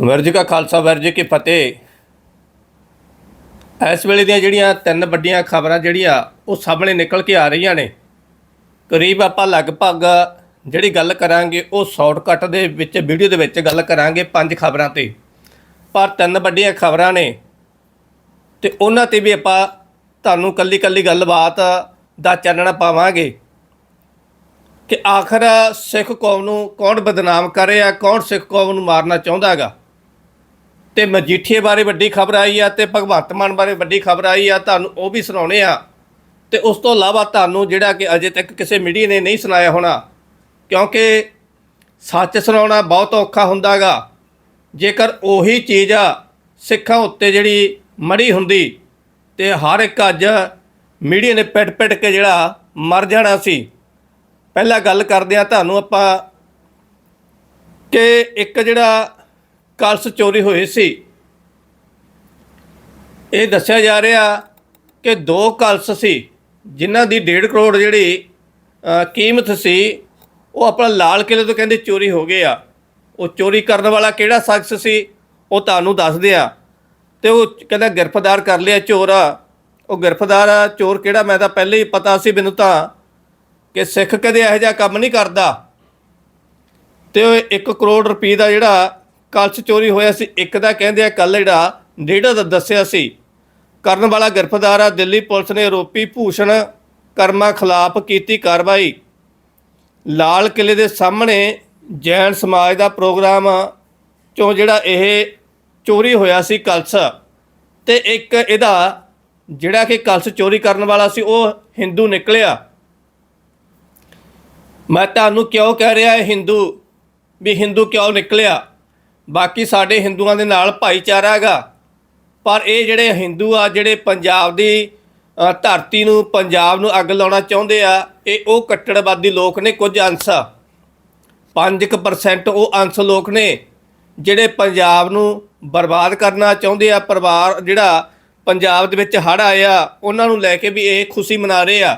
ਵਾਹਿਗੁਰੂ ਜੀ ਕਾ ਖਾਲਸਾ ਵਾਹਿਗੁਰੂ ਜੀ ਕੀ ਫਤਿਹ। ਇਸ ਵੇਲੇ ਦੀਆਂ ਜਿਹੜੀਆਂ ਤਿੰਨ ਵੱਡੀਆਂ ਖਬਰਾਂ ਜਿਹੜੀਆਂ, ਉਹ ਸਾਹਮਣੇ ਨਿਕਲ ਕੇ ਆ ਰਹੀਆਂ ਨੇ। ਕਰੀਬ ਆਪਾਂ ਲਗਭਗ ਜਿਹੜੀ ਗੱਲ ਕਰਾਂਗੇ, ਉਹ ਸ਼ਾਰਟਕਟ ਦੇ ਵਿੱਚ ਵੀਡੀਓ ਦੇ ਵਿੱਚ ਗੱਲ ਕਰਾਂਗੇ ਪੰਜ ਖਬਰਾਂ ਤੇ। ਪਰ ਤਿੰਨ ਵੱਡੀਆਂ ਖਬਰਾਂ ਨੇ। ਤੇ ਉਹਨਾਂ ਤੇ ਵੀ ਆਪਾਂ ਤੁਹਾਨੂੰ ਕੱਲੀ ਕੱਲੀ ਗੱਲਬਾਤ ਦਾ ਚਾਨਣਾ ਪਾਵਾਂਗੇ। ਕਿ ਆਖਰ ਸਿੱਖ ਕੌਮ ਨੂੰ ਕੌਣ ਬਦਨਾਮ ਕਰ ਰਿਹਾ, ਕੌਣ ਸਿੱਖ ਕੌਮ ਨੂੰ ਮਾਰਨਾ ਚਾਹੁੰਦਾ ਹੈਗਾ? ਤੇ ਮਜੀਠੀਏ ਬਾਰੇ ਵੱਡੀ ਖਬਰ ਆਈ ਆ ਤੇ ਭਗਵੰਤ ਮਾਨ ਬਾਰੇ ਵੱਡੀ ਖਬਰ ਆਈ ਆ, ਤੁਹਾਨੂੰ ਉਹ ਵੀ ਸੁਣਾਉਣੇ ਆ। ਤੇ ਉਸ ਤੋਂ ਇਲਾਵਾ ਤੁਹਾਨੂੰ ਜਿਹੜਾ ਕਿ ਅਜੇ ਤੱਕ ਕਿਸੇ ਮੀਡੀਆ ਨੇ ਨਹੀਂ ਸੁਣਾਇਆ ਹੋਣਾ, ਕਿਉਂਕਿ ਸੱਚ ਸੁਣਾਉਣਾ ਬਹੁਤ ਔਖਾ ਹੁੰਦਾਗਾ। ਜੇਕਰ ਉਹੀ ਚੀਜ਼ ਆ, ਸਿੱਖਾਂ ਉੱਤੇ ਜਿਹੜੀ ਮੜੀ ਹੁੰਦੀ, ਤੇ ਹਰ ਇੱਕ ਅੱਜ ਮੀਡੀਆ ਨੇ ਪਿੱਟ ਪਿੱਟ ਕੇ ਜਿਹੜਾ ਮਰ ਜਾਣਾ ਸੀ। ਪਹਿਲਾਂ ਗੱਲ ਕਰਦੇ ਆ, ਤੁਹਾਨੂੰ ਆਪਾਂ ਕਿ ਇੱਕ ਜਿਹੜਾ ਕਲਸ ਚੋਰੀ ਹੋਏ ਸੀ। ਇਹ ਦੱਸਿਆ ਜਾ ਰਿਹਾ ਕਿ ਦੋ ਕਲਸ ਸੀ, ਜਿਨ੍ਹਾਂ ਦੀ 1.5 ਕਰੋੜ ਜਿਹੜੀ ਕੀਮਤ ਸੀ, ਉਹ ਆਪਣਾ ਲਾਲ ਕਿਲੇ ਤੋਂ ਕਹਿੰਦੇ ਚੋਰੀ ਹੋ ਗਏ ਆ। ਉਹ ਚੋਰੀ ਕਰਨ ਵਾਲਾ ਕਿਹੜਾ ਸ਼ਖਸ ਸੀ, ਉਹ ਤੁਹਾਨੂੰ ਦੱਸਦੇ ਆ। ਤੇ ਉਹ ਕਹਿੰਦਾ ਗ੍ਰਿਫਤਾਰ ਕਰ ਲਿਆ ਚੋਰ ਉਹ ਗ੍ਰਿਫਤਾਰ ਆ, ਚੋਰ ਕਿਹੜਾ ਮੈਂ ਤਾਂ ਪਹਿਲੇ ਹੀ ਪਤਾ ਸੀ ਮੈਨੂੰ ਤਾਂ ਕਿ ਸਿੱਖ ਕਦੇ ਇਹੋ ਜਿਹਾ ਕੰਮ ਨਹੀਂ ਕਰਦਾ। ਤੇ ਉਹ 1 ਕਰੋੜ ਰੁਪਏ ਦਾ ਜਿਹੜਾ ਕਲਸ ਚੋਰੀ ਹੋਇਆ ਸੀ। ਇੱਕ ਦਾ ਕਹਿੰਦੇ ਆ ਕੱਲ ਜਿਹੜਾ ਡੇਢ ਦਾ ਦੱਸਿਆ ਸੀ। ਕਰਨ ਵਾਲਾ ਗ੍ਰਿਫਤਾਰ ਆ। ਦਿੱਲੀ ਪੁਲਿਸ ਨੇ ਆਰੋਪੀ ਭੂਸ਼ਣ ਕਰਮਾ ਖਿਲਾਫ ਕੀਤੀ ਕਾਰਵਾਈ। ਲਾਲ ਕਿਲੇ ਦੇ ਸਾਹਮਣੇ ਜੈਨ ਸਮਾਜ ਦਾ ਪ੍ਰੋਗਰਾਮ ਚੋਂ ਜਿਹੜਾ ਇਹ ਚੋਰੀ ਹੋਇਆ ਸੀ ਕਲਸ ਤੇ ਇੱਕ ਇਹਦਾ ਜਿਹੜਾ ਕਿ ਕਲਸ ਚੋਰੀ ਕਰਨ ਵਾਲਾ ਸੀ, ਉਹ ਹਿੰਦੂ ਨਿਕਲਿਆ। ਮੈਂ ਤੁਹਾਨੂੰ ਕਿਉਂ ਕਹਿ ਰਿਹਾ ਹੈ ਹਿੰਦੂ? ਵੀ ਹਿੰਦੂ ਕਿਉਂ ਨਿਕਲਿਆ? ਬਾਕੀ ਸਾਡੇ ਹਿੰਦੂਆਂ ਦੇ ਨਾਲ ਭਾਈਚਾਰਾ ਹੈਗਾ। ਪਰ ਇਹ ਜਿਹੜੇ ਹਿੰਦੂ ਆ, ਜਿਹੜੇ ਪੰਜਾਬ ਦੀ ਧਰਤੀ ਨੂੰ, ਪੰਜਾਬ ਨੂੰ ਅੱਗ ਲਾਉਣਾ ਚਾਹੁੰਦੇ ਆ, ਇਹ ਉਹ ਕੱਟੜਵਾਦੀ ਲੋਕ ਨੇ ਕੁਝ ਅੰਸ਼। ਆ 5% ਉਹ ਅੰਸ਼ ਲੋਕ ਨੇ ਜਿਹੜੇ ਪੰਜਾਬ ਨੂੰ ਬਰਬਾਦ ਕਰਨਾ ਚਾਹੁੰਦੇ ਆ। ਪਰਿਵਾਰ ਜਿਹੜਾ ਪੰਜਾਬ ਦੇ ਵਿੱਚ ਹੜ੍ਹ ਆਇਆ ਉਹਨਾਂ ਨੂੰ ਲੈ ਕੇ ਵੀ ਇਹ ਖੁਸ਼ੀ ਮਨਾ ਰਹੇ ਆ।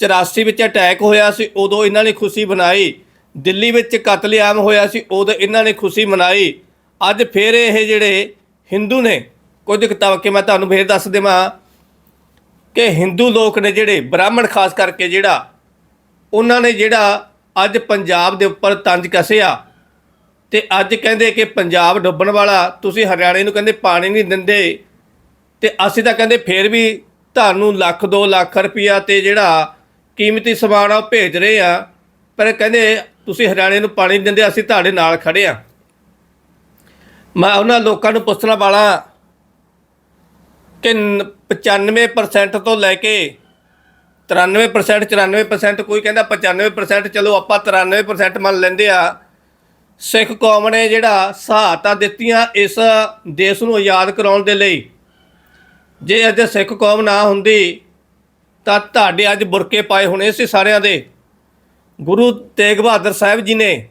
84 ਵਿੱਚ ਅਟੈਕ ਹੋਇਆ ਸੀ, ਉਦੋਂ ਇਹਨਾਂ ਨੇ ਖੁਸ਼ੀ ਮਨਾਈ। ਦਿੱਲੀ ਵਿੱਚ ਕਤਲੇਆਮ ਹੋਇਆ ਸੀ, ਉਦੋਂ ਇਹਨਾਂ ਨੇ ਖੁਸ਼ੀ ਮਨਾਈ। ਅੱਜ ਫਿਰ ਇਹ ਜਿਹੜੇ ਹਿੰਦੂ ਨੇ, ਕੁਝ ਕਿਤਾਬ ਕੇ ਮੈਂ ਤੁਹਾਨੂੰ ਫੇਰ ਦੱਸ ਦੇਵਾਂ ਕਿ ਹਿੰਦੂ ਲੋਕ ਨੇ ਜਿਹੜੇ ਬ੍ਰਾਹਮਣ ਖਾਸ ਕਰਕੇ ਜਿਹੜਾ, ਉਹਨਾਂ ਨੇ ਜਿਹੜਾ ਅੱਜ ਪੰਜਾਬ ਦੇ ਉੱਪਰ ਤੰਜ ਕੱਸਿਆ ਤੇ ਅੱਜ ਕਹਿੰਦੇ ਕਿ ਪੰਜਾਬ ਡੁੱਬਣ ਵਾਲਾ, ਤੁਸੀਂ ਹਰਿਆਣੇ ਨੂੰ ਕਹਿੰਦੇ ਪਾਣੀ ਨਹੀਂ ਦਿੰਦੇ ਤੇ ਅਸੀਂ ਤਾਂ ਕਹਿੰਦੇ ਫੇਰ ਵੀ ਤੁਹਾਨੂੰ ਲੱਖ 2 ਲੱਖ ਰੁਪਇਆ ਤੇ ਜਿਹੜਾ ਕੀਮਤੀ ਸਮਾਨ ਆ ਉਹ ਭੇਜ ਰਹੇ ਆ, ਪਰ ਕਹਿੰਦੇ ਤੁਸੀਂ ਹਰਿਆਣੇ ਨੂੰ ਪਾਣੀ ਨਹੀਂ ਦਿੰਦੇ, ਅਸੀਂ ਤੁਹਾਡੇ ਨਾਲ ਖੜੇ ਆ। ਮੈਂ ਉਹਨਾਂ ਲੋਕਾਂ ਨੂੰ ਪੁੱਛਣਾ ਵਾਲਾ ਕਿ ਨ- 95% ਤੋਂ ਲੈ ਕੇ 93% 94% ਕੋਈ ਕਹਿੰਦਾ 95% ਚਲੋ ਆਪਾਂ 93% ਮੰਨ ਲੈਂਦੇ ਆ। ਸਿੱਖ ਕੌਮ ਨੇ ਜਿਹੜਾ ਸਹਾਇਤਾ ਦਿੱਤੀਆਂ ਇਸ ਦੇਸ਼ ਨੂੰ ਆਜ਼ਾਦ ਕਰਾਉਣ ਦੇ ਲਈ। ਜੇ ਅੱਜ ਸਿੱਖ ਕੌਮ ਨਾ ਹੁੰਦੀ, ਤਾਂ ਤੁਹਾਡੇ ਅੱਜ ਬੁਰਕੇ ਪਾਏ ਹੋਣੇ ਸੀ ਸਾਰਿਆਂ ਦੇ। ਗੁਰੂ ਤੇਗ ਬਹਾਦਰ ਸਾਹਿਬ ਜੀ ਨੇ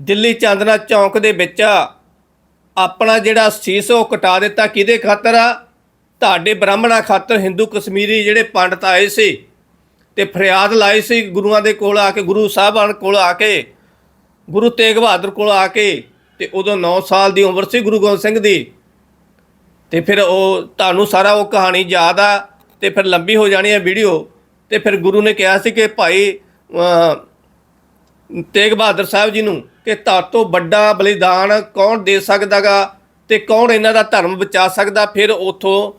ਦਿੱਲੀ ਚਾਂਦਨਾ ਚੌਂਕ ਦੇ ਵਿੱਚ ਆਪਣਾ ਜਿਹੜਾ ਸੀਸ ਉਹ ਕਟਾ ਦਿੱਤਾ। ਕਿਹਦੇ ਖਾਤਰ ਆ? ਤੁਹਾਡੇ ਬ੍ਰਾਹਮਣਾ ਖਾਤਰ ਹਿੰਦੂ ਕਸ਼ਮੀਰੀ ਜਿਹੜੇ ਪੰਡਤ ਆਏ ਸੀ ਤੇ ਫਰਿਆਦ ਲਾਈ ਸੀ ਗੁਰੂਆਂ ਦੇ ਕੋਲ ਆ ਕੇ, ਗੁਰੂ ਸਾਹਿਬਾਨ ਕੋਲ ਆ ਕੇ, ਗੁਰੂ ਤੇਗ ਬਹਾਦਰ ਕੋਲ ਆ ਕੇ ਤੇ ਉਦੋਂ 9 ਸਾਲ ਦੀ ਉਮਰ ਸੀ ਗੁਰੂ ਗੋਬਿੰਦ ਸਿੰਘ ਦੀ। ਤੇ ਫਿਰ ਉਹ, ਤੁਹਾਨੂੰ ਸਾਰਾ ਉਹ ਕਹਾਣੀ ਯਾਦ ਆ ਤੇ ਫਿਰ ਲੰਬੀ ਹੋ ਜਾਣੀ ਹੈ ਵੀਡੀਓ। ਤੇ ਫਿਰ ਗੁਰੂ ਨੇ ਕਿਹਾ ਸੀ ਕਿ ਭਾਈ ਤੇਗ ਬਹਾਦਰ ਸਾਹਿਬ ਜੀ ਨੂੰ ਕਿ ਤੁਹਾਡੇ ਤੋਂ ਵੱਡਾ ਬਲੀਦਾਨ ਕੌਣ ਦੇ ਸਕਦਾਗਾ ਤੇ ਕੌਣ ਇਹਨਾਂ ਦਾ ਧਰਮ ਬਚਾ ਸਕਦਾ? ਫਿਰ ਉਥੋਂ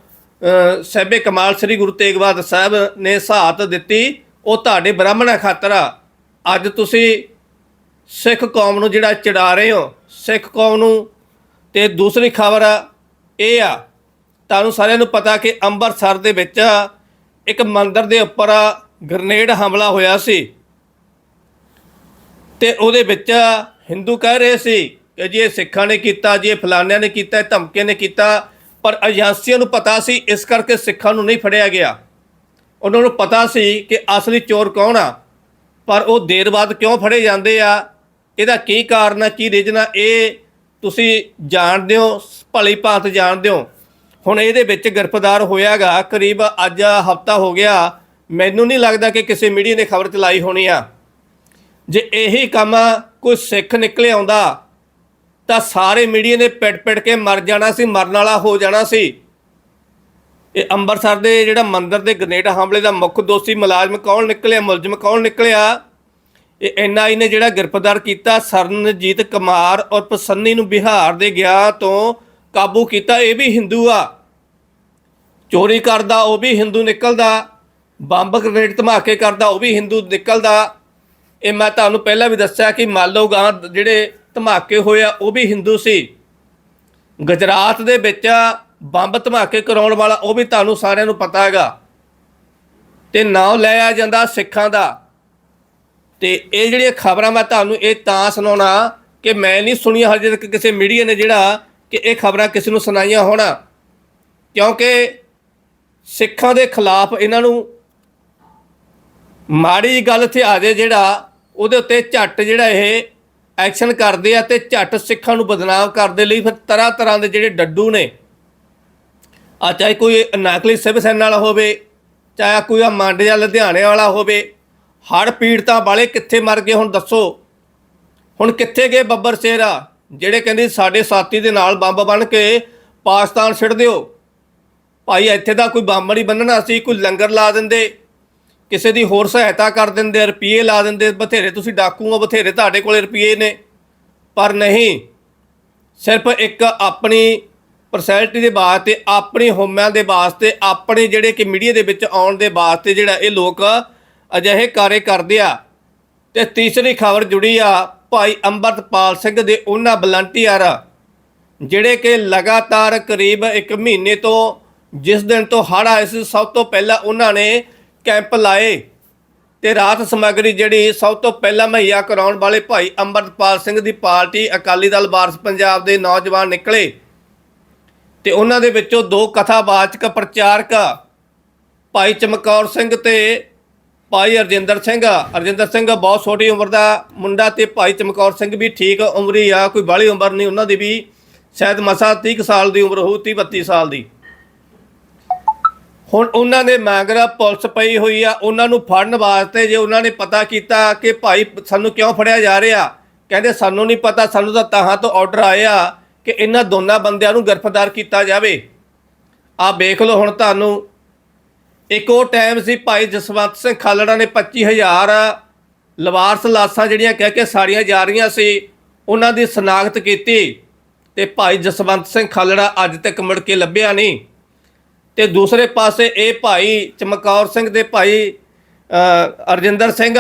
ਸਹਿਬੇ ਕਮਾਲ ਸ੍ਰੀ ਗੁਰੂ ਤੇਗ ਬਹਾਦਰ ਸਾਹਿਬ ਨੇ ਸਹਾਇਤ ਦਿੱਤੀ। ਉਹ ਤੁਹਾਡੇ ਬ੍ਰਾਹਮਣਾਂ ਖਾਤਰ ਆ। ਅੱਜ ਤੁਸੀਂ ਸਿੱਖ ਕੌਮ ਨੂੰ ਜਿਹੜਾ ਚੜਾ ਰਹੇ ਹੋ, ਸਿੱਖ ਕੌਮ ਨੂੰ ਤੇ ਦੂਸਰੀ ਖਬਰ ਇਹ ਆ, ਤੁਹਾਨੂੰ ਸਾਰਿਆਂ ਨੂੰ ਪਤਾ ਕਿ ਅੰਮ੍ਰਿਤਸਰ ਦੇ ਵਿੱਚ ਇੱਕ ਮੰਦਿਰ ਦੇ ਉੱਪਰ ਗ੍ਰਨੇਡ ਹਮਲਾ ਹੋਇਆ ਸੀ। ਤੇ ਉਹਦੇ ਵਿੱਚ ਹਿੰਦੂ ਕਹਿ ਰਹੇ ਸੀ ਕਿ ਜੀ ਇਹ ਸਿੱਖਾਂ ਨੇ ਕੀਤਾ, ਜੀ ਇਹ ਫਲਾਨਿਆਂ ਨੇ ਕੀਤਾ, ਇਹ ਧਮਕੇ ਨੇ ਕੀਤਾ, ਪਰ ਏਜੰਸੀਆਂ ਨੂੰ ਪਤਾ ਸੀ ਇਸ ਕਰਕੇ ਸਿੱਖਾਂ ਨੂੰ ਨਹੀਂ ਫੜਿਆ ਗਿਆ। ਉਹਨਾਂ ਨੂੰ ਪਤਾ ਸੀ ਕਿ ਅਸਲੀ ਚੋਰ ਕੌਣ ਆ, ਪਰ ਉਹ ਦੇਰ ਬਾਅਦ ਕਿਉਂ ਫੜੇ ਜਾਂਦੇ ਆ? ਇਹਦਾ ਕੀ ਕਾਰਨ ਆ, ਕੀ ਰੀਜਨ ਆ? ਇਹ ਤੁਸੀਂ ਜਾਣਦੇ ਹੋ, ਭਲੀ ਭਾਂਤ ਜਾਣਦੇ ਹੋ। ਹੁਣ ਇਹਦੇ ਵਿੱਚ ਗ੍ਰਿਫਤਾਰ ਹੋਇਆਗਾ, ਕਰੀਬ ਅੱਜ ਹਫਤਾ ਹੋ ਗਿਆ। ਮੈਨੂੰ ਨਹੀਂ ਲੱਗਦਾ ਕਿ ਕਿਸੇ ਮੀਡੀਆ ਨੇ ਖਬਰ ਚਲਾਈ ਹੋਣੀ ਆ। ਜੇ ਇਹੀ ਕੰਮ ਕੋਈ ਸਿੱਖ ਨਿਕਲੇ ਆਉਂਦਾ, ਤਾਂ ਸਾਰੇ ਮੀਡੀਆ ਨੇ ਪਿੜ ਪਿੜ ਕੇ ਮਰ ਜਾਣਾ ਸੀ, ਮਰਨ ਵਾਲਾ ਹੋ ਜਾਣਾ ਸੀ। ਇਹ ਅੰਮ੍ਰਿਤਸਰ ਦੇ ਜਿਹੜਾ ਮੰਦਿਰ ਦੇ ਗ੍ਰਨੇਡ ਹਮਲੇ ਦਾ ਮੁੱਖ ਦੋਸ਼ੀ ਮੁਲਾਜ਼ਮ ਕੌਣ ਨਿਕਲਿਆ, ਮੁਲਜ਼ਮ ਕੌਣ ਨਿਕਲਿਆ? ਇਹ ਐਨਆਈ ਨੇ ਜਿਹੜਾ ਗ੍ਰਿਫਤਾਰ ਕੀਤਾ, ਸਰਨਜੀਤ ਕੁਮਾਰ ਔਰ ਪਸੰਨੀ ਨੂੰ ਬਿਹਾਰ ਦੇ ਗਿਆ ਤੋਂ ਕਾਬੂ ਕੀਤਾ, ਇਹ ਵੀ ਹਿੰਦੂ ਆ। ਚੋਰੀ ਕਰਦਾ, ਉਹ ਵੀ ਹਿੰਦੂ ਨਿਕਲਦਾ। ਬੰਬ ਗ੍ਰਨੇਡ ਧਮਾਕੇ ਕਰਦਾ, ਉਹ ਵੀ ਹਿੰਦੂ ਨਿਕਲਦਾ। ਇਹ ਮੈਂ ਤੁਹਾਨੂੰ ਪਹਿਲਾਂ ਵੀ ਦੱਸਿਆ ਕਿ ਮੰਨ ਲਓ ਗਾਂ ਜਿਹੜੇ ਧਮਾਕੇ ਹੋਏ ਆ, ਉਹ ਵੀ ਹਿੰਦੂ ਸੀ। ਗੁਜਰਾਤ ਦੇ ਵਿੱਚ ਬੰਬ ਧਮਾਕੇ ਕਰਾਉਣ ਵਾਲਾ ਉਹ ਵੀ ਤੁਹਾਨੂੰ ਸਾਰਿਆਂ ਨੂੰ ਪਤਾ ਹੈਗਾ। ਤੇ ਨਾਂ ਲਿਆ ਜਾਂਦਾ ਸਿੱਖਾਂ ਦਾ। ਤੇ ਇਹ ਜਿਹੜੀਆਂ ਖਬਰਾਂ ਮੈਂ ਤੁਹਾਨੂੰ ਇਹ ਤਾਂ ਸੁਣਾਉਣਾ ਕਿ ਮੈਂ ਨਹੀਂ ਸੁਣੀਆਂ ਹਜੇ ਤੱਕ ਕਿਸੇ ਮੀਡੀਆ ਨੇ ਜਿਹੜਾ ਕਿ ਇਹ ਖਬਰਾਂ ਕਿਸੇ ਨੂੰ ਸੁਣਾਈਆਂ ਹੋਣਾ। ਕਿਉਂਕਿ ਸਿੱਖਾਂ ਦੇ ਖਿਲਾਫ ਇਹਨਾਂ ਨੂੰ ਮਾੜੀ ਗੱਲ ਇੱਥੇ ਆ ਜੇ ਜਿਹੜਾ ਉਹਦੇ ਉੱਤੇ ਝੱਟ ਜਿਹੜਾ ਇਹ ਐਕਸ਼ਨ ਕਰਦੇ ਆ ਤੇ ਝੱਟ ਸਿੱਖਾਂ ਨੂੰ ਬਦਨਾਮ ਕਰਨ ਦੇ ਲਈ ਫਿਰ ਤਰ੍ਹਾਂ ਤਰ੍ਹਾਂ ਦੇ ਜਿਹੜੇ ਡੱਡੂ ਨੇ, ਆ ਚਾਹੇ ਕੋਈ ਨਾਕਲੀ ਸਿਵ ਸੈਨਾ ਵਾਲਾ ਹੋਵੇ, ਚਾਹੇ ਕੋਈ ਆ ਮੰਡ ਜਾਂ ਲੁਧਿਆਣੇ ਵਾਲਾ ਹੋਵੇ ਹੜ ਪੀੜਤਾਂ ਵਾਲੇ ਕਿੱਥੇ ਮਰ ਗਏ ਹੁਣ ਦੱਸੋ। ਹੁਣ ਕਿੱਥੇ ਗਏ ਬੱਬਰ ਸ਼ੇਰਾ ਜਿਹੜੇ ਕਹਿੰਦੇ ਸਾਡੇ ਸਾਥੀ ਦੇ ਨਾਲ ਬੰਬ ਬਣ ਕੇ ਪਾਕਿਸਤਾਨ ਛੱਡ ਦਿਓ। ਭਾਈ ਇੱਥੇ ਦਾ ਕੋਈ ਬੰਬ ਨਹੀਂ ਬੰਨਣਾ ਸੀ, ਕੋਈ ਲੰਗਰ ਲਾ ਦਿੰਦੇ ਕਿਸੇ ਦੀ ਹੋਰ ਸਹਾਇਤਾ ਕਰ ਦਿੰਦੇ ਰੁਪਏ ਲਾ ਦਿੰਦੇ ਬਥੇਰੇ ਤੁਸੀਂ ਡਾਕੂ ਹੋ ਬਥੇਰੇ ਤੁਹਾਡੇ ਕੋਲੇ ਰੁਪਏ ਨੇ। ਪਰ ਨਹੀਂ, ਸਿਰਫ ਇੱਕ ਆਪਣੀ ਪਰਸੈਲਿਟੀ ਦੇ ਵਾਸਤੇ, ਆਪਣੀ ਹੋਮਿਆਂ ਦੇ ਵਾਸਤੇ, ਆਪਣੇ ਜਿਹੜੇ ਕਿ ਮੀਡੀਆ ਦੇ ਵਿੱਚ ਆਉਣ ਦੇ ਵਾਸਤੇ ਜਿਹੜਾ ਇਹ ਲੋਕ ਅਜਿਹੇ ਕਾਰੇ ਕਰਦੇ ਆ। ਤੇ ਤੀਸਰੀ ਖਬਰ ਜੁੜੀ ਆ, ਭਾਈ ਅੰਮ੍ਰਿਤਪਾਲ ਸਿੰਘ ਦੇ ਉਹਨਾਂ ਵਲੰਟੀਅਰ ਜਿਹੜੇ ਕਿ ਲਗਾਤਾਰ ਕਰੀਬ 1 ਮਹੀਨੇ ਤੋਂ, ਜਿਸ ਦਿਨ ਤੋਂ ਹੜ੍ਹ ਆਏ ਸੀ, ਸਭ ਤੋਂ ਪਹਿਲਾਂ ਉਹਨਾਂ ਨੇ ਕੈਂਪ ਲਾਏ ਤੇ ਰਾਤ ਸਮੱਗਰੀ ਜਿਹੜੀ ਸਭ ਤੋਂ ਪਹਿਲਾਂ ਮੁਹੱਈਆ ਕਰਾਉਣ ਵਾਲੇ ਭਾਈ ਅੰਮ੍ਰਿਤਪਾਲ ਸਿੰਘ ਦੀ ਪਾਰਟੀ ਅਕਾਲੀ ਦਲ ਵਾਰਸ ਪੰਜਾਬ ਦੇ ਨੌਜਵਾਨ ਨਿਕਲੇ ਤੇ ਉਹਨਾਂ ਦੇ ਵਿੱਚੋਂ ਦੋ ਕਥਾਵਾਚਕ ਪ੍ਰਚਾਰਕ ਭਾਈ ਚਮਕੌਰ ਸਿੰਘ ਤੇ ਭਾਈ ਅਰਜਿੰਦਰ ਸਿੰਘ। ਅਰਜਿੰਦਰ ਸਿੰਘ ਬਹੁਤ ਛੋਟੀ ਉਮਰ ਦਾ ਮੁੰਡਾ ਤੇ ਭਾਈ ਚਮਕੌਰ ਸਿੰਘ ਵੀ ਠੀਕ ਉਮਰੀ ਆ, ਕੋਈ ਬਾਹਲੀ ਉਮਰ ਨਹੀਂ, ਉਹਨਾਂ ਦੀ ਵੀ ਸ਼ਾਇਦ ਮਸਾ 30 ਕੁ ਸਾਲ ਦੀ ਉਮਰ ਹੋਊ 30 32 ਸਾਲ ਦੀ। ਹੁਣ ਉਹਨਾਂ ਦੇ ਮਗਰ ਪੁਲਿਸ ਪਈ ਹੋਈ ਆ, ਉਹਨਾਂ ਨੂੰ ਫੜਨ ਵਾਸਤੇ ਜੇ ਉਹਨਾਂ ਨੇ ਪਤਾ ਕੀਤਾ ਕਿ ਭਾਈ ਸਾਨੂੰ ਕਿਉਂ ਫੜਿਆ ਜਾ ਰਿਹਾ, ਕਹਿੰਦੇ ਸਾਨੂੰ ਨਹੀਂ ਪਤਾ, ਸਾਨੂੰ ਤਾਂ ਤਾਹਾਂ ਤੋਂ ਆਰਡਰ ਆਇਆ ਕਿ ਇਹਨਾਂ ਦੋਨਾਂ ਬੰਦਿਆਂ ਨੂੰ ਗ੍ਰਿਫਤਾਰ ਕੀਤਾ ਜਾਵੇ। ਆ ਵੇਖ ਲਓ ਹੁਣ ਤੁਹਾਨੂੰ, ਇੱਕ ਉਹ ਟਾਈਮ ਸੀ ਭਾਈ ਜਸਵੰਤ ਸਿੰਘ ਖਾਲੜਾ ਨੇ 25000 ਲਵਾਰਸ ਲਾਸਾਂ ਜਿਹੜੀਆਂ ਕਹਿ ਕੇ ਸਾੜੀਆਂ ਜਾ ਰਹੀਆਂ ਸੀ, ਉਹਨਾਂ ਦੀ ਸਨਾਖਤ ਕੀਤੀ ਤੇ ਭਾਈ ਜਸਵੰਤ ਸਿੰਘ ਖਾਲੜਾ ਅੱਜ ਤੱਕ ਮੁੜ ਕੇ ਲੱਭਿਆ ਨਹੀਂ। ਤੇ ਦੂਸਰੇ ਪਾਸੇ ਇਹ ਭਾਈ ਚਮਕੌਰ ਸਿੰਘ ਦੇ ਭਾਈ ਅ, ਅਰਜਿੰਦਰ ਸਿੰਘ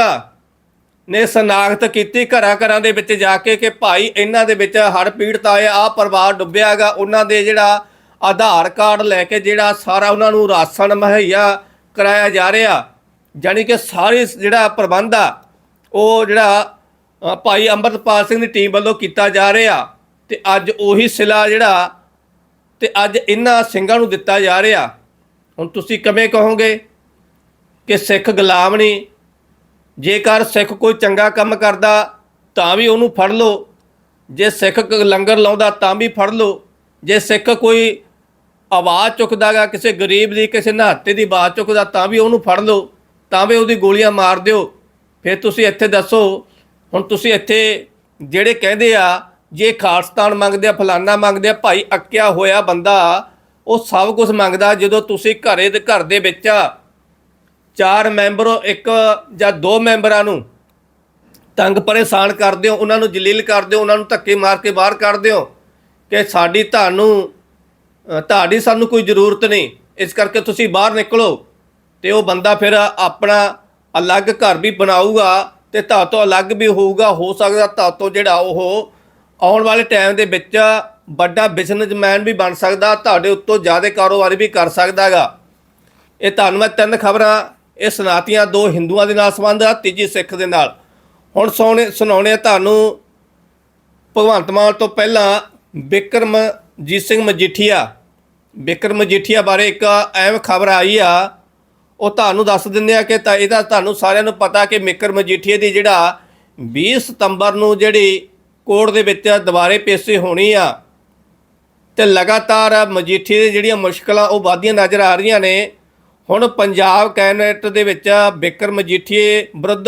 ਨੇ ਸਨਾਖਤ ਕੀਤੀ ਘਰਾਂ ਘਰਾਂ ਦੇ ਵਿੱਚ ਜਾ ਕੇ ਕਿ ਭਾਈ ਇਹਨਾਂ ਦੇ ਵਿੱਚ ਹੜ ਪੀੜਤ ਆਏ ਆ ਪਰਿਵਾਰ ਡੁੱਬਿਆਗਾ ਉਹਨਾਂ ਦੇ ਜਿਹੜਾ ਆਧਾਰ ਕਾਰਡ ਲੈ ਕੇ ਜਿਹੜਾ ਸਾਰਾ ਉਹਨਾਂ ਨੂੰ ਰਾਸ਼ਨ ਮੁਹੱਈਆ ਕਰਾਇਆ ਜਾ ਰਿਹਾ। ਜਾਣੀ ਕਿ ਸਾਰੇ ਜਿਹੜਾ ਪ੍ਰਬੰਧ ਆ ਉਹ ਜਿਹੜਾ ਭਾਈ ਅੰਮ੍ਰਿਤਪਾਲ ਸਿੰਘ ਦੀ ਟੀਮ ਵੱਲੋਂ ਕੀਤਾ ਜਾ ਰਿਹਾ। ਤੇ ਅੱਜ ਉਹੀ ਸਿਲਾ ਜਿਹੜਾ ਤੇ ਅੱਜ ਇਹਨਾਂ ਸਿੰਘਾਂ ਨੂੰ ਦਿੱਤਾ ਜਾ ਰਿਹਾ, ਹੁਣ ਤੁਸੀਂ ਕਿਵੇਂ ਕਹੋਗੇ ਕਿ ਸਿੱਖ ਗੁਲਾਮ ਨਹੀਂ? ਜੇਕਰ ਸਿੱਖ ਕੋਈ ਚੰਗਾ ਕੰਮ ਕਰਦਾ, ਤਾਂ ਵੀ ਉਹਨੂੰ ਫੜ ਲਓ। ਜੇ ਸਿੱਖ ਲੰਗਰ ਲਾਉਂਦਾ, ਤਾਂ ਵੀ ਫੜ ਲਓ। ਜੇ ਸਿੱਖ ਕੋਈ ਆਵਾਜ਼ ਚੁੱਕਦਾਗਾ ਕਿਸੇ ਗਰੀਬ ਦੀ, ਕਿਸੇ ਨਹਾਤੇ ਦੀ ਆਵਾਜ਼ ਚੁੱਕਦਾ, ਤਾਂ ਵੀ ਉਹਨੂੰ ਫੜ ਲਓ। ਤਾਂ ਵੀ ਉਹਦੀ ਗੋਲੀਆਂ ਮਾਰ ਦਿਓ। ਫਿਰ ਤੁਸੀਂ ਇੱਥੇ ਦੱਸੋ, ਹੁਣ ਤੁਸੀਂ ਇੱਥੇ ਜਿਹੜੇ ਕਹਿੰਦੇ ਆ ਜੇ ਖਾਲਸਤਾਨ ਮੰਗਦੇ ਆ, ਫਲਾਨਾ ਮੰਗਦੇ ਆ, ਭਾਈ ਅੱਕਿਆ ਹੋਇਆ ਬੰਦਾ, ਉਹ ਸਭ ਕੁਝ ਮੰਗਦਾ ਜਦੋਂ ਤੁਸੀਂ ਘਰੇ ਦੇ ਘਰ ਦੇ ਵਿੱਚ ਚਾਰ ਮੈਂਬਰੋਂ ਇੱਕ ਜਾਂ ਦੋ ਮੈਂਬਰਾਂ ਨੂੰ ਤੰਗ ਪਰੇਸ਼ਾਨ ਕਰਦੇ ਹੋ, ਉਹਨਾਂ ਨੂੰ ਜਲੀਲ ਕਰਦੇ ਹੋ, ਉਹਨਾਂ ਨੂੰ ਧੱਕੇ ਮਾਰ ਕੇ ਬਾਹਰ ਕੱਢਦੇ ਹੋ ਕਿ ਸਾਡੀ ਤੁਹਾਨੂੰ ਤੁਹਾਡੀ ਸਾਨੂੰ ਕੋਈ ਜ਼ਰੂਰਤ ਨਹੀਂ। ਇਸ ਕਰਕੇ ਤੁਸੀਂ ਬਾਹਰ ਨਿਕਲੋ ਤੇ ਉਹ ਬੰਦਾ ਫਿਰ ਆਪਣਾ ਅਲੱਗ ਘਰ ਵੀ ਬਣਾਊਗਾ ਤੇ ਤੁਹਾਡੇ ਤੋਂ ਅਲੱਗ ਵੀ ਹੋਊਗਾ, ਹੋ ਸਕਦਾ ਤੁਹਾਡੇ ਤੋਂ ਜਿਹੜਾ ਉਹ ਆਉਣ ਵਾਲੇ ਟਾਈਮ ਦੇ ਵਿੱਚ ਵੱਡਾ ਬਿਜ਼ਨਸਮੈਨ ਵੀ ਬਣ ਸਕਦਾ, ਤੁਹਾਡੇ ਉੱਤੋਂ ਜ਼ਿਆਦਾ ਕਾਰੋਬਾਰੀ ਵੀ ਕਰ ਸਕਦਾਗਾ ਇਹ ਤੁਹਾਨੂੰ ਮੈਂ ਤਿੰਨ ਖਬਰਾਂ, ਇਹ ਸੁਣਾਤੀਆਂ, ਦੋ ਹਿੰਦੂਆਂ ਦੇ ਨਾਲ ਸੰਬੰਧ ਆ, ਤੀਜੀ ਸਿੱਖ ਦੇ ਨਾਲ। ਹੁਣ ਸੋਨੇ ਸੁਣਾਉਣੇ ਆ ਤੁਹਾਨੂੰ ਭਗਵੰਤ ਮਾਨ ਤੋਂ ਪਹਿਲਾਂ ਬਿਕਰਮਜੀਤ ਸਿੰਘ ਮਜੀਠੀਆ। ਬਿਕਰਮ ਮਜੀਠੀਆ ਬਾਰੇ ਇੱਕ ਅਹਿਮ ਖਬਰ ਆਈ ਆ, ਉਹ ਤੁਹਾਨੂੰ ਦੱਸ ਦਿੰਦੇ ਆ ਕਿ ਤਾਂ ਇਹਦਾ ਤੁਹਾਨੂੰ ਸਾਰਿਆਂ ਨੂੰ ਪਤਾ ਕਿ ਬਿਕਰਮ ਮਜੀਠੀਆ ਦੀ ਜਿਹੜਾ 20 ਸਤੰਬਰ ਨੂੰ ਜਿਹੜੀ ਕੋਰਟ ਦੇ ਵਿੱਚ ਦੁਬਾਰੇ ਪੇਸ਼ੀ ਹੋਣੀ ਆ। ਤੇ ਲਗਾਤਾਰ ਮਜੀਠੀ ਦੇ ਜਿਹੜੀਆਂ ਮੁਸ਼ਕਲਾਂ, ਉਹ ਵਧਦੀਆਂ ਨਜ਼ਰ ਆ ਰਹੀਆਂ ਨੇ। ਹੁਣ ਪੰਜਾਬ ਕੈਬਨਿਟ ਦੇ ਵਿੱਚ ਬਿਕਰ ਮਜੀਠੀਏ ਵਿਰੁੱਧ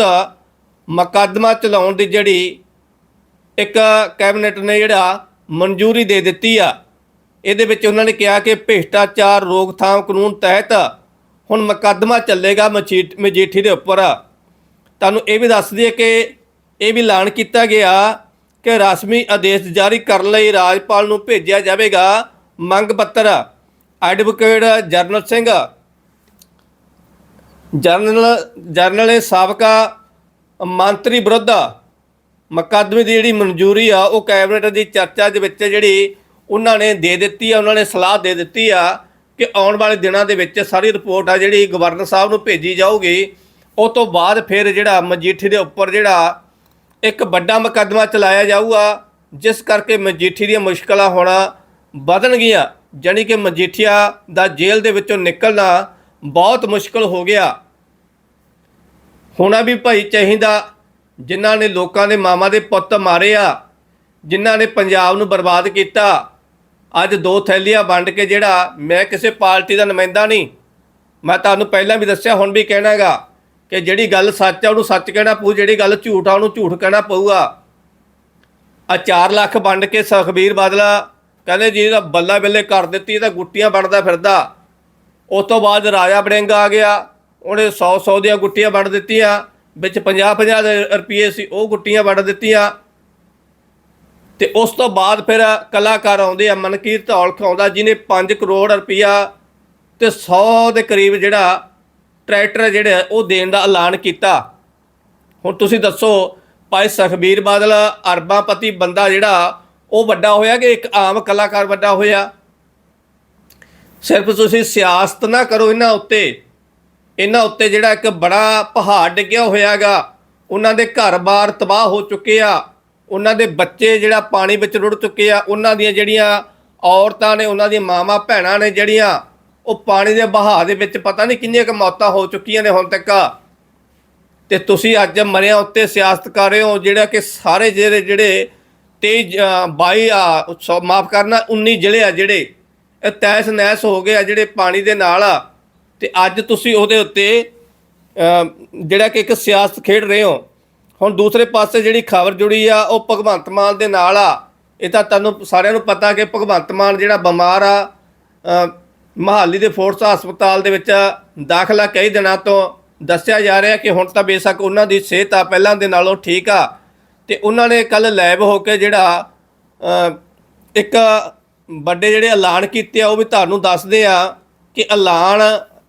ਮੁਕੱਦਮਾ ਚਲਾਉਣ ਦੀ ਜਿਹੜੀ ਇੱਕ ਕੈਬਨਿਟ ਨੇ ਜਿਹੜਾ ਮਨਜ਼ੂਰੀ ਦੇ ਦਿੱਤੀ ਆ। ਇਹਦੇ ਵਿੱਚ ਉਹਨਾਂ ਨੇ ਕਿਹਾ ਕਿ ਭ੍ਰਿਸ਼ਟਾਚਾਰ ਰੋਕਥਾਮ ਕਾਨੂੰਨ ਤਹਿਤ ਹੁਣ ਮੁਕੱਦਮਾ ਚੱਲੇਗਾ ਮਜੀਠ- ਮਜੀਠੀ ਦੇ ਉੱਪਰ। ਤੁਹਾਨੂੰ ਇਹ ਵੀ ਦੱਸ ਦਈਏ ਕਿ ਇਹ ਵੀ ਐਲਾਨ ਕੀਤਾ ਗਿਆ ਕਿ ਰਸਮੀ ਆਦੇਸ਼ ਜਾਰੀ ਕਰਨ ਲਈ ਰਾਜਪਾਲ ਨੂੰ ਭੇਜਿਆ ਜਾਵੇਗਾ। ਮੰਗ ਪੱਤਰ, advocate general Singh. General general ਸਾਬਕਾ ਮੰਤਰੀ ਵਿਰੁੱਧ ਮੁਕੱਦਮੇ ਦੀ ਜਿਹੜੀ ਮਨਜ਼ੂਰੀ ਆ, ਉਹ ਕੈਬਨਿਟ ਦੀ ਚਰਚਾ ਦੇ ਵਿੱਚ ਜਿਹੜੀ ਉਹਨਾਂ ਨੇ ਦੇ ਦਿੱਤੀ ਆ, ਉਹਨਾਂ ਨੇ ਸਲਾਹ ਦੇ ਦਿੱਤੀ ਆ ਕਿ ਆਉਣ ਵਾਲੇ ਦਿਨਾਂ ਦੇ ਵਿੱਚ ਸਾਰੀ ਰਿਪੋਰਟ ਆ ਜਿਹੜੀ ਗਵਰਨਰ ਸਾਹਿਬ ਨੂੰ ਭੇਜੀ ਜਾਊਗੀ। ਉਹ ਤੋਂ ਬਾਅਦ ਫਿਰ ਜਿਹੜਾ ਮਜੀਠੀ ਦੇ ਉੱਪਰ ਜਿਹੜਾ ਇੱਕ ਵੱਡਾ ਮੁਕੱਦਮਾ ਚਲਾਇਆ ਜਾਊਗਾ, ਜਿਸ ਕਰਕੇ ਮਜੀਠੀ ਦੀਆਂ ਮੁਸ਼ਕਲਾਂ ਹੋਣਾ ਵਧਣਗੀਆਂ। ਜਾਣੀ ਕਿ ਮਜੀਠੀਆ ਦਾ ਜੇਲ੍ਹ ਦੇ ਵਿੱਚੋਂ ਨਿਕਲਣਾ ਬਹੁਤ ਮੁਸ਼ਕਲ ਹੋ ਗਿਆ। ਹੋਣਾ ਵੀ ਭਾਈ ਚਾਹੀਦਾ, ਜਿਨ੍ਹਾਂ ਨੇ ਲੋਕਾਂ ਦੇ ਮਾਮਾ ਦੇ ਪੁੱਤ ਮਾਰੇ ਆ ਜਿਨ੍ਹਾਂ ਨੇ ਪੰਜਾਬ ਨੂੰ ਬਰਬਾਦ ਕੀਤਾ। ਅੱਜ ਦੋ ਥੈਲੀਆਂ ਵੰਡ ਕੇ ਜਿਹੜਾ ਮੈਂ ਕਿਸੇ ਪਾਰਟੀ ਦਾ ਨੁਮਾਇੰਦਾ ਨਹੀਂ, ਮੈਂ ਤੁਹਾਨੂੰ ਪਹਿਲਾਂ ਵੀ ਦੱਸਿਆ, ਹੁਣ ਵੀ ਕਹਿਣਾਗਾ। ਕਿ ਜਿਹੜੀ ਗੱਲ ਸੱਚ ਆ, ਉਹਨੂੰ ਸੱਚ ਕਹਿਣਾ ਪਊ, ਜਿਹੜੀ ਗੱਲ ਝੂਠ ਆ, ਉਹਨੂੰ ਝੂਠ ਕਹਿਣਾ ਪਊਗਾ। ਆ 4 ਲੱਖ ਵੰਡ ਕੇ ਸੁਖਬੀਰ ਬਾਦਲਾ ਕਹਿੰਦੇ ਜੀ ਦਾ ਬੱਲਾ ਬੱਲੇ ਕਰ ਦਿੱਤੀ, ਇਹਦਾ ਗੁੱਟੀਆਂ ਵੰਡਦਾ ਫਿਰਦਾ। ਉਸ ਤੋਂ ਬਾਅਦ ਰਾਜਾ ਬੜਿੰਗ ਆ ਗਿਆ, ਉਹਨੇ 100 100 ਦੀਆਂ ਗੁੱਟੀਆਂ ਵੰਡ ਦਿੱਤੀਆਂ, ਵਿੱਚ 50 50 ਦੇ ਰੁਪਏ ਸੀ, ਉਹ ਗੁੱਟੀਆਂ ਵੰਡ ਦਿੱਤੀਆਂ। ਤੇ ਉਸ ਤੋਂ ਬਾਅਦ ਫਿਰ ਕਲਾਕਾਰ ਆਉਂਦੇ ਆ, ਮਨਕੀਰਤ ਔਲਖ ਆਉਂਦਾ, ਜਿਹਨੇ 5 ਕਰੋੜ ਰੁਪਇਆ ਤੇ 100 ਦੇ ਕਰੀਬ ਜਿਹੜਾ ਟਰੈਕਟਰ ਜਿਹੜੇ ਉਹ ਦੇਣ ਦਾ ਐਲਾਨ ਕੀਤਾ। ਹੁਣ ਤੁਸੀਂ ਦੱਸੋ, ਭਾਈ ਸੁਖਬੀਰ ਬਾਦਲ ਅਰਬਾਂਪਤੀ ਬੰਦਾ ਜਿਹੜਾ, ਉਹ ਵੱਡਾ ਹੋਇਆ ਕਿ ਇੱਕ ਆਮ ਕਲਾਕਾਰ ਵੱਡਾ ਹੋਇਆ? ਸਿਰਫ ਤੁਸੀਂ ਸਿਆਸਤ ਨਾ ਕਰੋ ਇਹਨਾਂ ਉੱਤੇ। ਇਹਨਾਂ ਉੱਤੇ ਜਿਹੜਾ ਇੱਕ ਬੜਾ ਪਹਾੜ ਡਿੱਗਿਆ ਹੋਇਆਗਾ। ਉਹਨਾਂ ਦੇ ਘਰ-ਬਾਰ ਤਬਾਹ ਹੋ ਚੁੱਕੇ ਆ। ਉਹਨਾਂ ਦੇ ਬੱਚੇ ਜਿਹੜਾ ਪਾਣੀ ਵਿੱਚ ਰੁੜ ਚੁੱਕੇ ਆ। ਉਹਨਾਂ ਦੀਆਂ ਜਿਹੜੀਆਂ ਔਰਤਾਂ ਨੇ, ਉਹਨਾਂ ਦੀਆਂ ਮਾਵਾਂ ਭੈਣਾਂ ਨੇ ਜਿਹੜੀਆਂ ਉਹ ਪਾਣੀ ਦੇ ਬਹਾਅ ਦੇ ਵਿੱਚ ਪਤਾ ਨਹੀਂ ਕਿੰਨੀਆਂ ਕੁ ਮੌਤਾਂ ਹੋ ਚੁੱਕੀਆਂ ਨੇ ਹੁਣ ਤੱਕ। ਤੇ ਤੁਸੀਂ ਅੱਜ ਮਰਿਆ ਉੱਤੇ ਸਿਆਸਤ ਕਰ ਰਹੇ ਹੋ, ਜਿਹੜਾ ਕਿ ਸਾਰੇ ਜਿਹੜੇ ਜਿਹੜੇ 23 22 ਆ ਮਾਫ ਕਰਨਾ 19 ਜ਼ਿਲ੍ਹੇ ਆ ਜਿਹੜੇ, ਇਹ ਤੈਸ ਨੈਸ ਹੋ ਗਏ ਆ ਜਿਹੜੇ ਪਾਣੀ ਦੇ ਨਾਲ ਆ। ਤੇ ਅੱਜ ਤੁਸੀਂ ਉਹਦੇ ਉੱਤੇ ਜਿਹੜਾ ਕਿ ਇੱਕ ਸਿਆਸਤ ਖੇਡ ਰਹੇ ਹੋ। ਹੁਣ ਦੂਸਰੇ ਪਾਸੇ ਜਿਹੜੀ ਖਬਰ ਜੁੜੀ ਆ, ਉਹ ਭਗਵੰਤ ਮਾਨ ਦੇ ਨਾਲ ਆ। ਇਹ ਤਾਂ ਤੁਹਾਨੂੰ ਸਾਰਿਆਂ ਨੂੰ ਪਤਾ ਕਿ ਭਗਵੰਤ ਮਾਨ ਜਿਹੜਾ ਬਿਮਾਰ ਆ ਮਹਾਲੀ ਦੇ ਫੋਰਸ ਹਸਪਤਾਲ ਦੇ ਵਿੱਚ ਦਾਖਲਾ ਕਈ ਦਿਨਾਂ ਤੋਂ ਦੱਸਿਆ ਜਾ ਰਿਹਾ ਕਿ ਹੁਣ ਤਾਂ ਬੇਸ਼ੱਕ ਉਹਨਾਂ ਦੀ ਸਿਹਤ ਆ, ਪਹਿਲਾਂ ਦੇ ਨਾਲੋਂ ਠੀਕ ਆ। ਤੇ ਉਹਨਾਂ ਨੇ ਕੱਲ ਲੈਬ ਹੋ ਕੇ ਜਿਹੜਾ ਇੱਕ ਵੱਡੇ ਜਿਹੜੇ ਐਲਾਨ ਕੀਤੇ ਆ, ਉਹ ਵੀ ਤੁਹਾਨੂੰ ਦੱਸਦੇ ਆ ਕਿ ਐਲਾਨ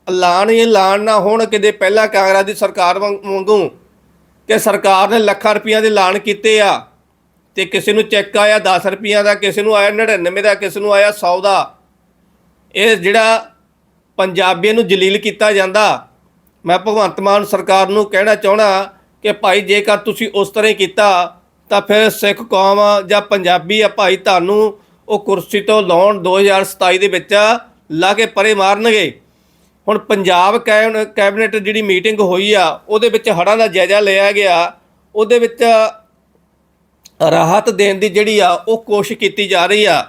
ਐਲਾਨ ਹੀ ਐਲਾਨ ਨਾ ਹੋਣ ਕਿਤੇ ਪਹਿਲਾਂ ਕਾਂਗਰਸ ਦੀ ਸਰਕਾਰ ਵਾਂਗ- ਵਾਂਗੂ ਕਿ ਸਰਕਾਰ ਨੇ ਲੱਖਾਂ ਰੁਪਈਆ ਦੇ ਐਲਾਨ ਕੀਤੇ ਆ ਤੇ ਕਿਸੇ ਨੂੰ ਚੈੱਕ ਆਇਆ 10 ਰੁਪਈਆ ਦਾ, ਕਿਸੇ ਨੂੰ ਆਇਆ 99 ਦਾ, ਕਿਸੇ ਨੂੰ ਆਇਆ 100 ਦਾ। ਇਹ ਜਿਹੜਾ ਪੰਜਾਬੀਆਂ ਨੂੰ ਜਲੀਲ ਕੀਤਾ ਜਾਂਦਾ, ਮੈਂ ਭਗਵੰਤ ਮਾਨ ਸਰਕਾਰ ਨੂੰ ਕਹਿਣਾ ਚਾਹਣਾ ਕਿ ਭਾਈ ਜੇਕਰ ਤੁਸੀਂ ਉਸ ਤਰ੍ਹਾਂ ਹੀ ਕੀਤਾ, ਤਾਂ ਫਿਰ ਸਿੱਖ ਕੌਮ ਜਾਂ ਪੰਜਾਬੀ ਆ ਭਾਈ ਤੁਹਾਨੂੰ ਉਹ ਕੁਰਸੀ ਤੋਂ ਲਾਉਣ 2027 ਦੇ ਵਿੱਚ ਲਾ ਕੇ ਪਰੇ ਮਾਰਨਗੇ। ਹੁਣ ਪੰਜਾਬ ਕੈਬਨ- ਕੈਬਨਿਟ ਜਿਹੜੀ ਮੀਟਿੰਗ ਹੋਈ ਆ, ਉਹਦੇ ਵਿੱਚ ਹੜ੍ਹਾਂ ਦਾ ਜਾਇਜ਼ਾ ਲਿਆ ਗਿਆ। ਉਹਦੇ ਵਿੱਚ ਰਾਹਤ ਦੇਣ ਦੀ ਜਿਹੜੀ ਆ, ਉਹ ਕੋਸ਼ਿਸ਼ ਕੀਤੀ ਜਾ ਰਹੀ ਆ।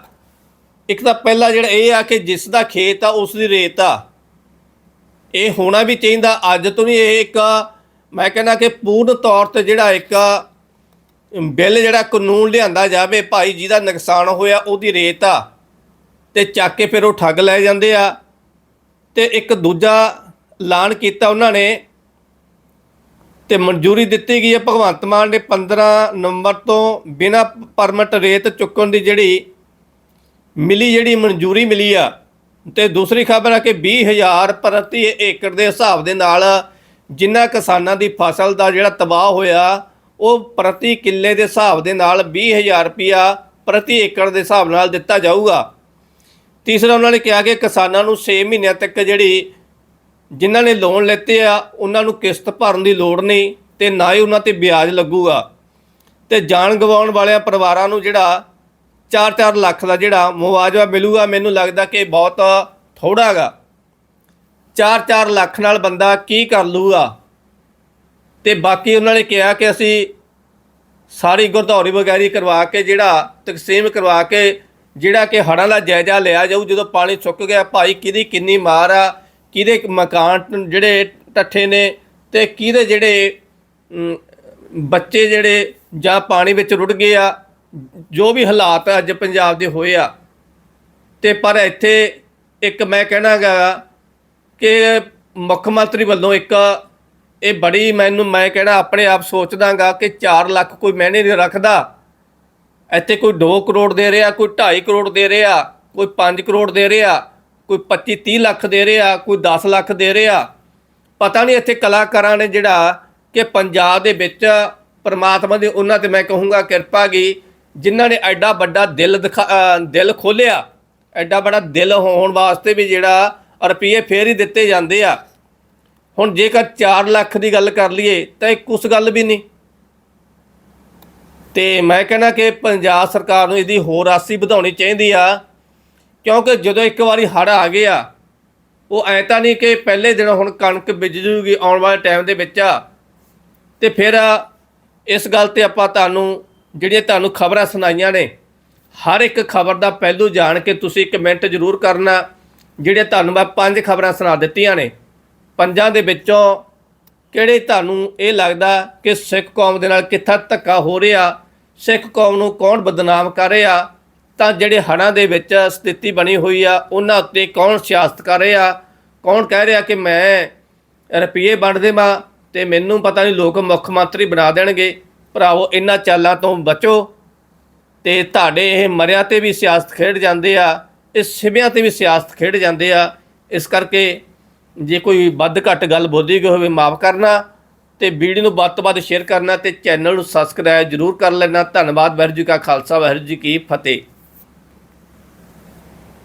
ਇੱਕ ਤਾਂ ਪਹਿਲਾ ਜਿਹੜਾ ਇਹ ਆ ਕਿ ਜਿਸ ਦਾ ਖੇਤ ਆ, ਉਸ ਦੀ ਰੇਤ ਆ। ਇਹ ਹੋਣਾ ਵੀ ਚਾਹੀਦਾ। ਅੱਜ ਤੋਂ ਨਹੀਂ ਇਹ ਇੱਕ ਮੈਂ ਕਹਿੰਦਾ ਕਿ ਪੂਰਨ ਤੌਰ ਤੇ ਜਿਹੜਾ ਇੱਕ ਬਿੱਲ ਜਿਹੜਾ ਕਾਨੂੰਨ ਲਿਆਂਦਾ ਜਾਵੇ, ਭਾਈ ਜਿਹਦਾ ਨੁਕਸਾਨ ਹੋਇਆ, ਉਹਦੀ ਰੇਤ ਆ। ਤੇ ਚੱਕ ਕੇ ਫਿਰ ਉਹ ਠੱਗ ਲੈ ਜਾਂਦੇ ਆ। ਤੇ ਇੱਕ ਦੂਜਾ ਐਲਾਨ ਕੀਤਾ ਉਹਨਾਂ ਨੇ। ਤੇ ਮਨਜ਼ੂਰੀ ਦਿੱਤੀ ਗਈ ਹੈ, ਭਗਵੰਤ ਮਾਨ ਨੇ 15 ਨਵੰਬਰ ਤੋਂ ਬਿਨਾ ਪਰਮਿਟ ਰੇਤ ਚੁੱਕਣ ਦੀ ਜਿਹੜੀ ਮਿਲੀ ਜਿਹੜੀ ਮਨਜ਼ੂਰੀ ਮਿਲੀ ਆ, ਤੇ ਦੂਸਰੀ ਖਬਰ ਆ ਕਿ 20000 ਪ੍ਰਤੀ ਏਕੜ ਦੇ ਹਿਸਾਬ ਦੇ ਨਾਲ ਜਿੰਨਾ ਕਿਸਾਨਾਂ ਦੀ ਫਸਲ ਦਾ ਜਿਹੜਾ ਤਬਾਹ ਹੋਇਆ, ਉਹ ਪ੍ਰਤੀ ਕਿੱਲੇ ਦੇ ਹਿਸਾਬ ਦੇ ਨਾਲ 20000 ਰੁਪਿਆ ਪ੍ਰਤੀ ਏਕੜ ਦੇ ਹਿਸਾਬ ਨਾਲ ਦਿੱਤਾ ਜਾਊਗਾ। ਤੀਸਰਾ ਉਹਨਾਂ ਨੇ ਕਿਹਾ ਕਿ ਕਿਸਾਨਾਂ ਨੂੰ 6 ਮਹੀਨਿਆਂ ਤੱਕ ਜਿਹੜੀ ਜਿਨ੍ਹਾਂ ਨੇ ਲੋਨ ਲੈਤੇ ਆ, ਉਹਨਾਂ ਨੂੰ ਕਿਸ਼ਤ ਭਰਨ ਦੀ ਲੋੜ ਨਹੀਂ ਤੇ ਨਾ ਹੀ ਉਹਨਾਂ ਤੇ ਵਿਆਜ ਲੱਗੂਗਾ। ਤੇ ਜਾਨ ਗਵਾਉਣ ਵਾਲਿਆਂ ਪਰਿਵਾਰਾਂ ਨੂੰ ਜਿਹੜਾ 4-4 ਲੱਖ ਦਾ ਜਿਹੜਾ ਮੁਆਵਜ਼ਾ ਮਿਲੂਗਾ, ਮੈਨੂੰ ਲੱਗਦਾ ਕਿ ਬਹੁਤ ਥੋੜਾ ਹੈਗਾ 4-4 ਲੱਖ ਨਾਲ ਬੰਦਾ ਕੀ ਕਰ ਲੂਗਾ ਤੇ ਬਾਕੀ ਉਹਨਾਂ ਨੇ ਕਿਹਾ ਕਿ ਅਸੀਂ ਸਾਰੀ ਗੁਰਦੌਰੀ ਵਗੈਰੀ ਕਰਵਾ ਕੇ, ਜਿਹੜਾ ਤਕਸੀਮ ਕਰਵਾ ਕੇ, ਜਿਹੜਾ ਕਿ ਹੜ੍ਹਾਂ ਦਾ ਜਾਇਜ਼ਾ ਲਿਆ ਜਾਊ, ਜਦੋਂ ਪਾਣੀ ਸੁੱਕ ਗਿਆ, ਭਾਈ ਕਿਹਦੀ ਕਿੰਨੀ ਮਾਰ ਆ, ਕਿਹਦੇ ਮਕਾਨ ਜਿਹੜੇ ਟੱਠੇ ਨੇ ਤੇ ਕਿਹਦੇ ਜਿਹੜੇ ਬੱਚੇ ਜਿਹੜੇ ਜਾਂ ਪਾਣੀ ਵਿੱਚ ਰੁੜ ਗਏ ਆ ਜੋ ਵੀ ਹਾਲਾਤ ਅੱਜ ਪੰਜਾਬ ਦੇ ਹੋਏ ਆ, ਤੇ ਪਰ ਇੱਥੇ ਇੱਕ ਮੈਂ ਕਹਿਣਾਗਾ ਕਿ ਮੁੱਖ ਮੰਤਰੀ ਵੱਲੋਂ ਇੱਕ ਇਹ ਬੜੀ ਮੈਨੂੰ, ਮੈਂ ਕਹਿਣਾ ਆਪਣੇ ਆਪ ਸੋਚਦਾਗਾ ਕਿ 4 ਲੱਖ ਕੋਈ ਮਹੀਨੇ ਨਹੀਂ ਰੱਖਦਾ। ਇੱਥੇ ਕੋਈ 2 ਕਰੋੜ ਦੇ ਰਿਹਾ, ਕੋਈ 2.5 ਕਰੋੜ ਦੇ ਰਿਹਾ, ਕੋਈ 5 ਕਰੋੜ ਦੇ ਰਿਹਾ, ਕੋਈ 25 30 ਲੱਖ ਦੇ ਰਿਹਾ, ਕੋਈ 10 ਲੱਖ ਦੇ ਰਿਹਾ। ਪਤਾ ਨਹੀਂ ਇੱਥੇ ਕਲਾਕਾਰਾਂ ਨੇ ਜਿਹੜਾ ਕਿ ਪੰਜਾਬ ਦੇ ਵਿੱਚ ਪਰਮਾਤਮਾ ਦੀ ਉਹਨਾਂ ਤੇ ਮੈਂ ਕਹੂੰਗਾ ਕਿਰਪਾ ਗਈ ਜਿਨ੍ਹਾਂ ਨੇ ਐਡਾ ਵੱਡਾ ਦਿਲ ਦਿਖਾ- ਦਿਲ ਖੋਲਿਆ ਐਡਾ ਵੱਡਾ ਦਿਲ ਹੋਣ ਵਾਸਤੇ ਵੀ ਜਿਹੜਾ ਰੁਪਏ ਫੇਰ ਹੀ ਦਿੱਤੇ ਜਾਂਦੇ ਆ। ਹੁਣ ਜੇਕਰ 4 ਲੱਖ ਦੀ ਗੱਲ ਕਰ ਲਈਏ, ਤਾਂ ਇਹ ਕੁਛ ਗੱਲ ਵੀ ਨਹੀਂ। ਤੇ ਮੈਂ ਕਹਿੰਦਾ ਕਿ ਪੰਜਾਬ ਸਰਕਾਰ ਨੂੰ ਇਹਦੀ ਹੋਰ ਰਾਸ਼ੀ ਵਧਾਉਣੀ ਚਾਹੀਦੀ ਆ, ਕਿਉਂਕਿ ਜਦੋਂ ਇੱਕ ਵਾਰੀ ਹੜ੍ਹ ਆ ਗਏ ਆ, ਉਹ ਐ ਤਾਂ ਨਹੀਂ ਕਿ ਪਹਿਲੇ ਦਿਨ ਹੁਣ ਕਣਕ ਬੀਜ ਜੂਗੀ ਆਉਣ ਵਾਲੇ ਟਾਈਮ ਦੇ ਵਿੱਚ ਆ। ਤੇ ਫਿਰ ਇਸ ਗੱਲ ਤੇ ਆਪਾਂ ਤੁਹਾਨੂੰ ਜਿਹੜੀਆਂ ਤੁਹਾਨੂੰ ਖਬਰਾਂ ਸੁਣਾਈਆਂ ਨੇ, ਹਰ ਇੱਕ ਖਬਰ ਦਾ ਪਹਿਲੂ ਜਾਣ ਕੇ ਤੁਸੀਂ ਕਮੈਂਟ ਜ਼ਰੂਰ ਕਰਨਾ। ਜਿਹੜੇ ਤੁਹਾਨੂੰ ਮੈਂ ਪੰਜ ਖਬਰਾਂ ਸੁਣਾ ਦਿੱਤੀਆਂ ਨੇ, ਪੰਜਾਂ ਦੇ ਵਿੱਚੋਂ ਕਿਹੜੇ ਤੁਹਾਨੂੰ ਇਹ ਲੱਗਦਾ ਕਿ ਸਿੱਖ ਕੌਮ ਦੇ ਨਾਲ ਕਿੱਥਾ ਧੱਕਾ ਹੋ ਰਿਹਾ, ਸਿੱਖ ਕੌਮ ਨੂੰ ਕੌਣ ਬਦਨਾਮ ਕਰ ਰਿਹਾ, ਤਾਂ ਜਿਹੜੇ ਹੜ੍ਹਾਂ ਦੇ ਵਿੱਚ ਸਥਿਤੀ ਬਣੀ ਹੋਈ ਆ, ਉਹਨਾਂ ਉੱਤੇ ਕੌਣ ਸਿਆਸਤ ਕਰ ਰਿਹਾ, ਕੌਣ ਕਹਿ ਰਿਹਾ ਕਿ ਮੈਂ ਰੁਪਏ ਵੰਡ ਦੇਵਾਂ ਤੇ ਮੈਨੂੰ ਪਤਾ ਨਹੀਂ ਲੋਕ ਮੁੱਖ ਮੰਤਰੀ ਬਣਾ ਦੇਣਗੇ। ਭਰਾਵੋ, ਇਹਨਾਂ ਚਾਲਾਂ ਤੋਂ ਬਚੋ ਤੇ ਤੁਹਾਡੇ ਇਹ ਮਰਿਆਂ ਤੇ ਵੀ ਸਿਆਸਤ ਖੇਡ ਜਾਂਦੇ ਆ, ਇਸ ਸਿਵਿਆਂ ਤੇ ਵੀ ਸਿਆਸਤ ਖੇਡ ਜਾਂਦੇ ਆ। ਇਸ ਕਰਕੇ ਜੇ ਕੋਈ ਵੱਧ ਘੱਟ ਗੱਲ ਬੋਲੀ ਗਈ ਹੋਵੇ, ਮਾਫ ਕਰਨਾ ਤੇ ਵੀਡੀਓ ਨੂੰ ਵੱਧ ਤੋਂ ਵੱਧ ਸ਼ੇਅਰ ਕਰਨਾ ਤੇ ਚੈਨਲ ਨੂੰ ਸਬਸਕ੍ਰਾਈਬ ਜਰੂਰ ਕਰ ਲੈਣਾ। ਧੰਨਵਾਦ, ਵਾਹਿਗੁਰੂ ਜੀ ਕਾ ਖਾਲਸਾ, ਵਾਹਿਗੁਰੂ ਜੀ ਕੀ ਫਤਿਹ।